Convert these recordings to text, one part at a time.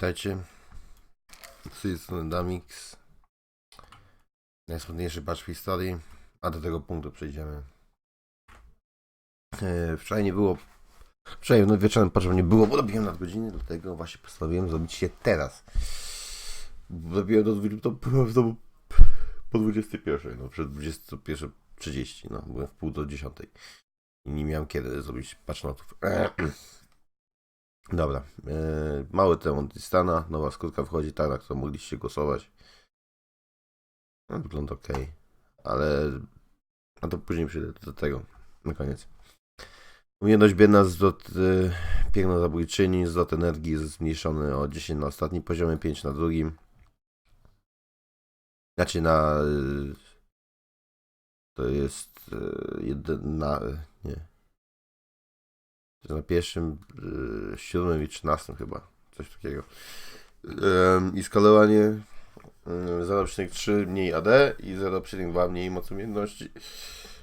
Witajcie. Z tej strony Damix. Najsmutniejszy patch w historii. A do tego punktu przejdziemy. E, wczoraj nie było. Wczoraj no wieczorem patchu nie było, bo robiłem nadgodziny, dlatego właśnie postanowiłem zrobić je teraz. Robiłem do 20, to po 21, no przed 21.30, no byłem w pół do 10. I nie miałem kiedy zrobić patch notów. Dobra. E, mały temat Distana, nowa skórka wchodzi, tak, na którą mogliście głosować. No, wygląda ok. Ale. A to później przyjdę do tego. Na koniec. Umiejętność biedna zwrot y, piękno zabójczyni, zwrot energii jest zmniejszony o 10 na ostatnim poziomie, 5 na drugim. Znaczy na. Y, to jest y, jeden na. Nie. Na pierwszym, y, siódmym i trzynastym chyba. Coś takiego. I skalowanie y, 0,3 mniej AD i 0,2 mniej mocy umiejętności.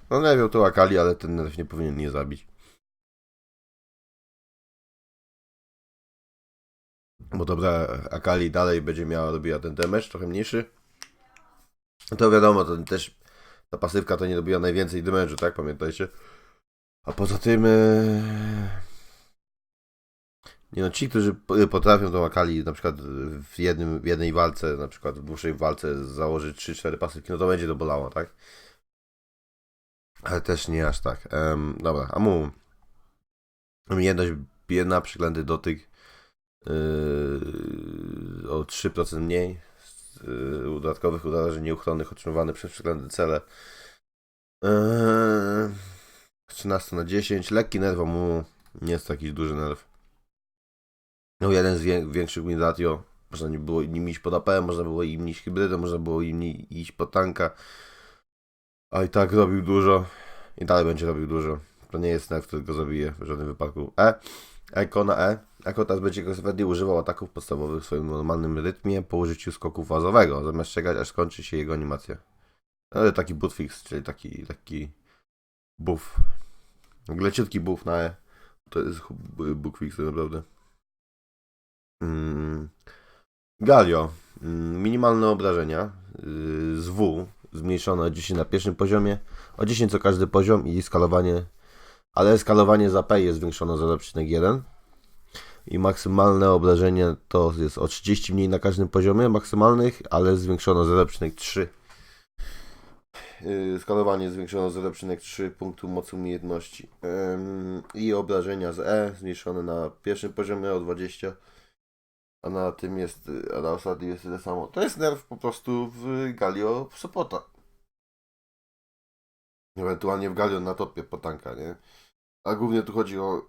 No nie wiem, to Akali, ale ten nerf nie powinien mnie zabić. Bo dobra, Akali dalej będzie miała, robiła ten damage, trochę mniejszy. To wiadomo, to też ta pasywka to nie robiła najwięcej damage'u, tak? Pamiętajcie. A poza tym. e, Nie no, ci, którzy potrafią tą Akali na przykład w, jednym, w jednej walce, na przykład w dłuższej walce założyć 3-4 pasywki, no to będzie to bolało, tak? Ale też nie aż tak. Em, dobra, Amu. Umiejętność biedna, przyklęty dotyk yy, o 3% mniej. Yy, dodatkowych uderzeń nieuchronnych otrzymywanych przez przyklęte cele. Yy, 13 na 10. Lekki nerw mu nie jest to jakiś duży nerw. No jeden z wię- większych Windatio. Można nie było nim iść pod AP, można było im iść hybrydem, można było im iść pod tanka. A i tak robił dużo. I dalej będzie robił dużo. To nie jest nerw, który go zabije w żadnym wypadku. E. Eko na E. Eko teraz będzie konsekwentnie używał ataków podstawowych w swoim normalnym rytmie po użyciu skoku fazowego, zamiast czekać aż skończy się jego animacja. Ale taki boot fix, czyli taki, taki buff. W ogóle buff na E. To jest ch- book fix tak naprawdę. Mm. Galio. Mm, Minimalne obrażenia yy, z W zmniejszone o 10 na pierwszym poziomie, o 10 co każdy poziom i skalowanie, ale skalowanie za P jest zwiększone o 0,1 i maksymalne obrażenie to jest o 30 mniej na każdym poziomie maksymalnych, ale zwiększono o 0,3 Yy, skalowanie zwiększono o 0,3 punktu mocy umiejętności i obrażenia z E zmniejszone na pierwszym poziomie o 20 a na tym jest, a na ostatnim jest tyle samo. To jest nerw po prostu w Galio Sopota. Ewentualnie w Galio na topie potanka, nie? A głównie tu chodzi o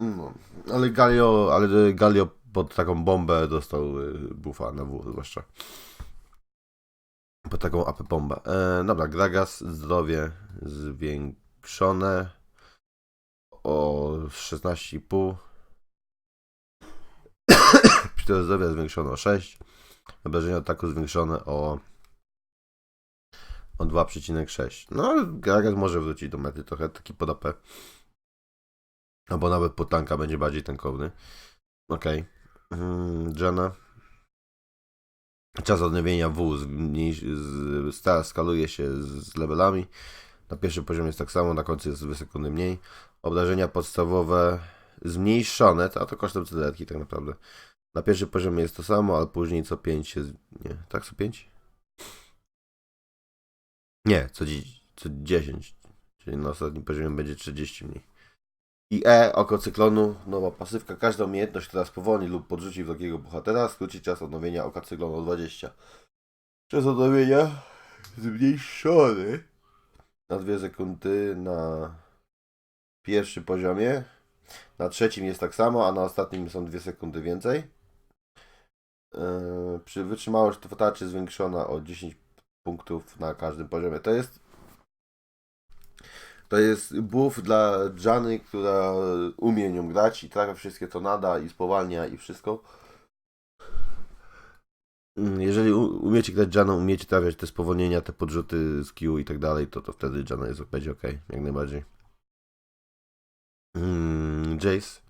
No, ale Galio, ale Galio pod taką bombę dostał y, buffa na W zwłaszcza. Pod taką AP bombę. E, dobra, Gragas, zdrowie zwiększone o 16,5. Cztery zdrowia zwiększone o 6. Obrażenia ataku zwiększone o o 2,6. No, Gragas może wrócić do mety trochę, taki pod AP. Albo nawet pod tanka będzie bardziej tankowny. Okej. Mm, Jana. Czas odnowienia W skaluje się z levelami. Na pierwszym poziomie jest tak samo, na końcu jest 2 sekundy mniej. Obrażenia podstawowe zmniejszone, a to kosztem cyderki tak naprawdę. Na pierwszym poziomie jest to samo, ale później co 5 się... Nie, tak co 5? Nie, co, co 10. Czyli na ostatnim poziomie będzie 30 mniej. I E, oko cyklonu, nowa pasywka. Każda umiejętność, która spowolni lub podrzuci wrogiego bohatera, skróci czas odnowienia oka cyklonu o 20. Czas odnowienia zmniejszony na 2 sekundy na pierwszym poziomie. Na trzecim jest tak samo, a na ostatnim są 2 sekundy więcej. Yy, przy wytrzymałość tarczy zwiększona o 10 punktów na każdym poziomie. To jest to jest buff dla Jany, która umie nią grać i trafia wszystkie to nada i spowalnia i wszystko. Mm, Jeżeli umiecie grać Janą, umiecie trafiać te spowolnienia, te podrzuty z Q i tak dalej, to, to wtedy Jana jest, będzie ok, jak najbardziej. Mm, Jace.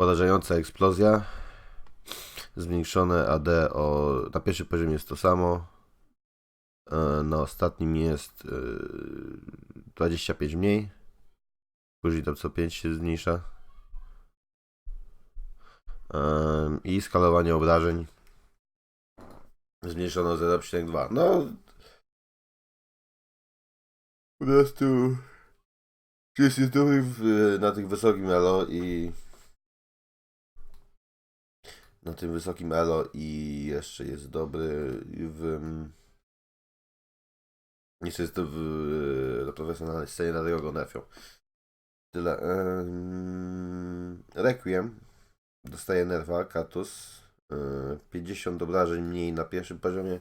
Porażająca eksplozja. Zmniejszone AD o, na pierwszym poziomie jest to samo. E, Na ostatnim jest e, 25 mniej. Później tam co 5 się zmniejsza. Em, I skalowanie obrażeń. Zmniejszono o 0,2. No. Po prostu. Jest dobry na tych wysokim elo i. Na tym wysokim elo i jeszcze jest dobry w. Jeszcze jest w, na profesjonalnej scenie, dlatego go nerfią. Tyle. Em, Requiem dostaje nerwa, Katus. E, 50 obrażeń mniej na pierwszym poziomie.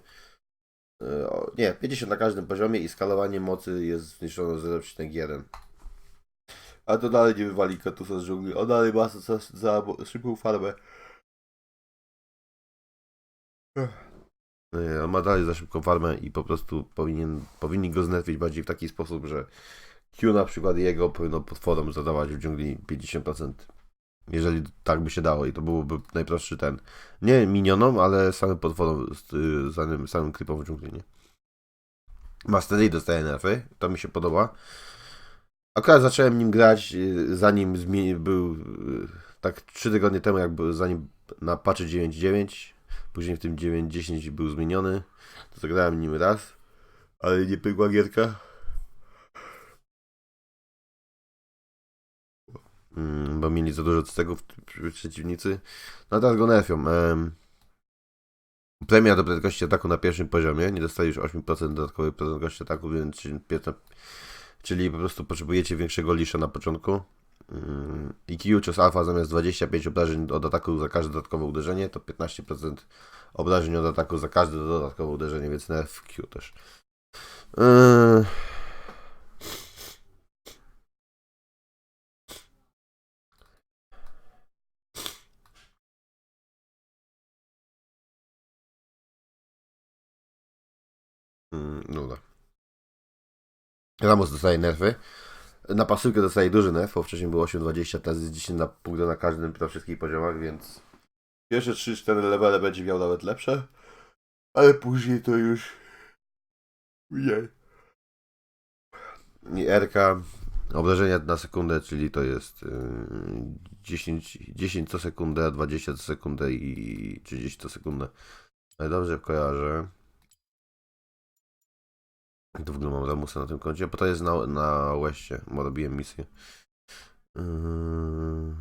E, o, Nie, 50 na każdym poziomie i skalowanie mocy jest zmniejszone o 0,1. A to dalej nie wywali Katusa z dżungli. On dalej ma za, za szybką farmę. Nie, On ma dalej za szybką farmę i po prostu powinien, powinni go znerfić bardziej w taki sposób, że Q na przykład jego powinno potworom zadawać w dżungli 50%. Jeżeli tak by się dało i to byłoby najprostszy ten. Nie minionom, ale samym potworom, y, samym, samym creepom w dżungli, nie? Mastery dostaje nerfy, to mi się podoba. Akurat zacząłem nim grać, y, zanim był y, tak 3 tygodnie temu, jak był, zanim na patchu 9.9, później w tym 9.10 był zmieniony, to zagrałem nim raz, ale nie pykła gierka. Mm, bo mieli za dużo z tego przeciwnicy. No a teraz go nerfią. Em, premia do prędkości ataku na pierwszym poziomie. Nie dostali już 8% dodatkowej prędkości ataku, więc czyli po prostu potrzebujecie większego lisza na początku. Mm, I Q cios alfa zamiast 25 obrażeń od ataku za każde dodatkowe uderzenie, to 15% obrażeń od ataku za każde dodatkowe uderzenie, więc nerf Q też. Yy... Mm, No tak. Ramos dostaje nerfy. Na pasywkę dostaje duży nerf, bo wcześniej było 8,20, teraz jest 10 na punkty na każdym, na wszystkich poziomach, więc pierwsze 3-4 levele będzie miał nawet lepsze, ale później to już mniej. I RK obrażenia na sekundę, czyli to jest yy, 10, 10 co sekundę, 20 co sekundę i 30 co sekundę. Dobrze kojarzę. To w ogóle mam Ramusa na tym koncie? Bo to jest na, na Westie, bo robiłem misję. Yy...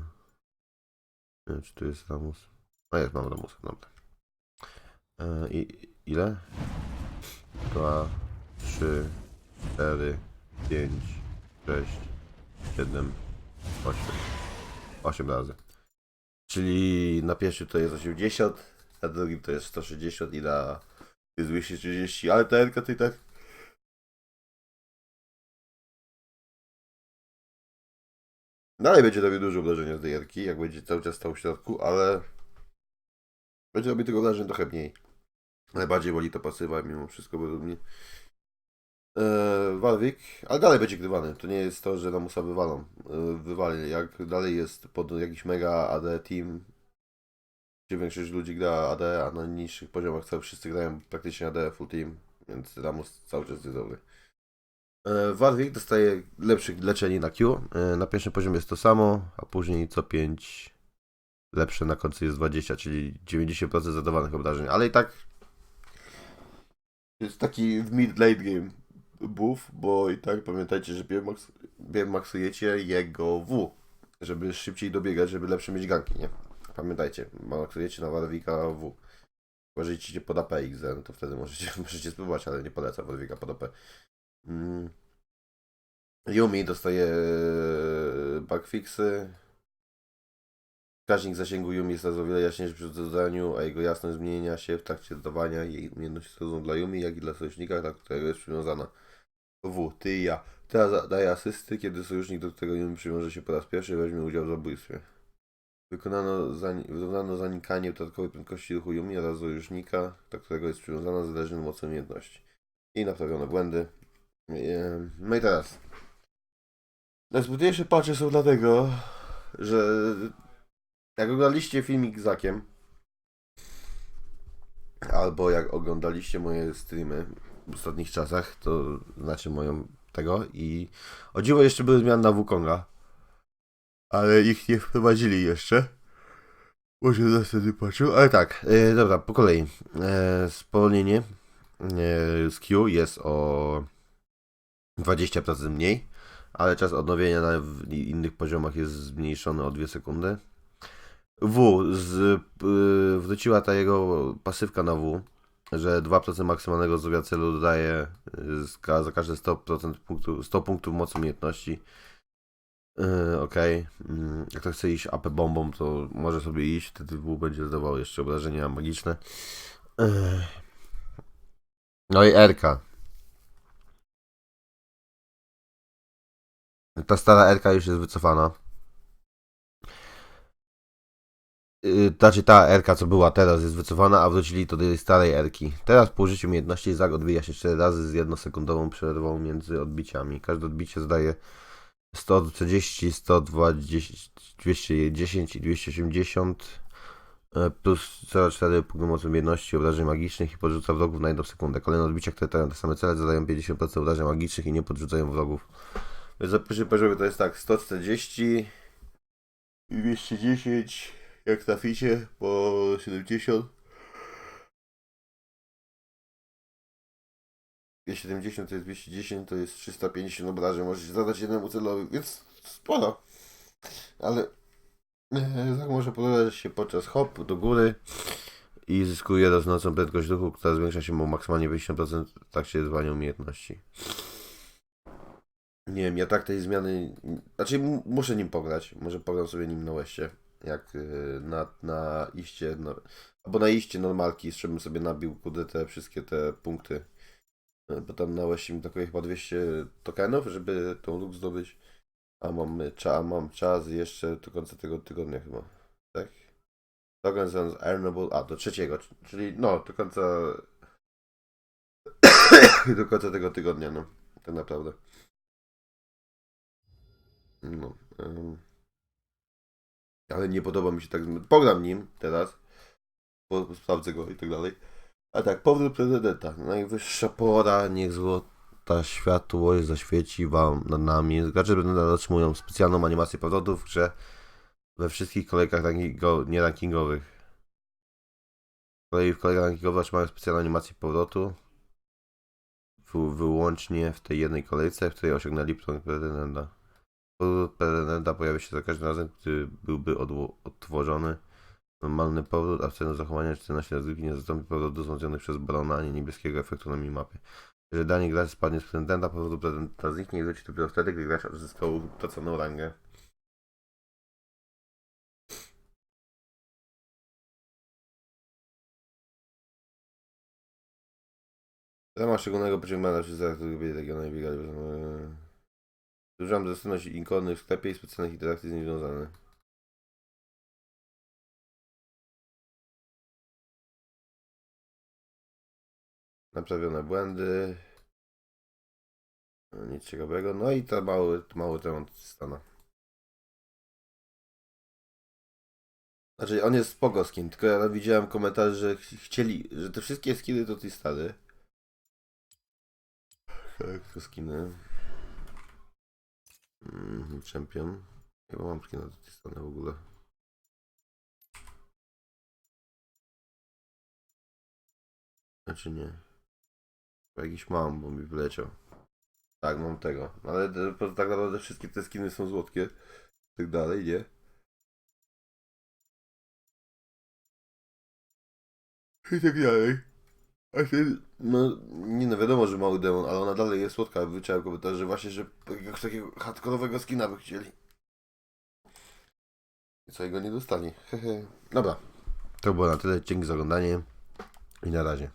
Wiem, czy tu jest Ramus. A jest, mam Ramusa, dobra. Yy, I ile? 2, 3, 4, 5, 6, 7, 8. 8 razy. Czyli na pierwszym to jest 80, na drugim to jest 160 i na jest 230, ale ta Elka to i tak Dalej będzie robił dużo wrażenia z tej jarki, jak będzie cały czas stał w środku, ale będzie robił tego wrażenia trochę mniej. Najbardziej woli to pasywa mimo wszystko według mnie. Eee, ale dalej będzie grywany. To nie jest to, że Ramusa wywalą. Eee, wywali. Jak dalej jest pod jakiś mega AD team, gdzie większość ludzi gra AD, a na niższych poziomach cały wszyscy grają praktycznie AD full team, więc Ramus cały czas jest dobry. E, Warwick dostaje lepsze leczenie na Q. E, Na pierwszym poziomie jest to samo, a później co 5 lepsze na końcu jest 20, czyli 90% zadawanych obrażeń. Ale i tak jest taki mid-late game buff, bo i tak pamiętajcie, że BMX BMXujecie jego W, żeby szybciej dobiegać, żeby lepsze mieć ganki, nie? Pamiętajcie, maksujecie na Warwicka W. Uważajcie pod AP XZ, no to wtedy możecie, możecie spróbować, ale nie polecam Warwicka pod AP. Mm. Yumi dostaje bugfixy. Wskaźnik zasięgu Yumi jest o wiele jaśniejszy przy dodaniu, a jego jasność zmienia się w trakcie dodawania. Jej umiejętności są dla Yumi, jak i dla sojusznika, do którego jest przywiązana. W, ty i ja. Teraz daje asysty, kiedy sojusznik, do którego Yumi przywiąże się po raz pierwszy, weźmie udział w zabójstwie. Wykonano, zani wykonano zanikanie dodatkowej prędkości ruchu Yumi oraz sojusznika, do którego jest przywiązana zależnie od mocy umiejętności. I naprawiono błędy. No i teraz. Najsmutniejsze patche są dlatego, że jak oglądaliście filmik z Zakiem, albo jak oglądaliście moje streamy w ostatnich czasach, to znacie moją tego i o dziwo jeszcze były zmiany na Wukonga, ale ich nie wprowadzili jeszcze. Może następny patrzył, ale tak, e, dobra, po kolei. E, spowolnienie e, z Q jest o 20% mniej, ale czas odnowienia na innych poziomach jest zmniejszony o 2 sekundy. W, z, y, wróciła ta jego pasywka na W, że 2% maksymalnego zdrowia celu dodaje y, za każde 100% punktu, 100 punktów mocy umiejętności. Yy, jak to chce iść AP bombą, to może sobie iść, wtedy W będzie zdawał jeszcze obrażenia magiczne. Yy. No i RK. Ta stara RK już jest wycofana. Yy, Znaczy ta RK, co była teraz, jest wycofana, a wrócili do tej starej Rki. Teraz po użyciu umiejętności Zag odbija się 4 razy z jednosekundową przerwą między odbiciami. Każde odbicie zdaje 140, 120, 210 i 280 e, plus 0,4 punktu mocy umiejętności obrażeń magicznych i podrzuca wrogów na jedną sekundę. Kolejne odbicia, które trafiają te same cele, zadają 50% obrażeń magicznych i nie podrzucają wrogów. Więc za pierwszy poziomie to jest tak 140 i 210 jak traficie po 70 270 to jest 210, to jest 350 obrażeń, możecie zadać jednemu celowi, więc sporo. Ale e, tak może podać się podczas hop do góry i zyskuje rosnącą prędkość ruchu, która zwiększa się mu maksymalnie 50% w trakcie zwania umiejętności. Nie wiem, ja tak tej zmiany, znaczy muszę nim pograć, może pogram sobie nim na łeście, jak e, na, na iście, no, albo na iście normalki, z czym sobie nabił kurde te wszystkie te punkty. E, Bo tam na Łesie mi brakuje chyba 200 tokenów, żeby tą luk zdobyć. A mam, cza, mam czas jeszcze do końca tego tygodnia chyba. Tak? Token sounds earnable. A, do trzeciego, czyli no, do końca. do końca tego tygodnia, no. Tak naprawdę. No. ale nie podoba mi się tak. Pogram nim teraz. Po, sprawdzę go i tak dalej. A tak, powrót prezydenta. Najwyższa pora, niech złota światłość zaświeci wam nad nami. Gracze prezydenta otrzymują specjalną animację powrotu w grze we wszystkich kolejkach rankingo, nie rankingowych. Z kolei w kolejkach rankingowych otrzymają specjalną animację powrotu. W, wyłącznie w tej jednej kolejce, w której osiągnęli punkt prezydenta. Powrót prezydenta pojawia się za każdym razem, gdy byłby odtworzony. Normalny powrót, a w celu zachowania 14 rozgrywki nie zastąpi powrotu wzmocnionych przez Barona ani niebieskiego efektu na minimapie. Jeżeli danie gracz spadnie z prezydenta, powrót prezydenta zniknie i wróci dopiero wtedy, gdy gracz odzyskał utraconą rangę. Rama szczególnego pociągania przez zaraz, który będzie regionalnie Używam dostępność ikony w sklepie i specjalnych interakcji z nim związanych. Naprawione błędy. No, Nic ciekawego. No i to mały, mały temat stana. Znaczy, on jest spoko skin, tylko ja widziałem komentarze, że ch- chcieli, że te wszystkie skiny to stary. Tak, to skiny. Mm, champion. Chyba mam skina do stany w ogóle. Znaczy nie. Chyba Jakiś mam, bo mi wyleciał. Tak, mam tego. Ale te- po- tak naprawdę wszystkie te skiny są złotkie. Tak dalej, nie? I tak dalej. No, nie no, wiadomo, że mały demon, ale ona dalej jest słodka. Wyczałem komentarz, że właśnie, że jakiegoś takiego hardkorowego skina by chcieli. I co, jego nie dostali. Hehe. Dobra. To było na tyle. Dzięki za oglądanie. I na razie.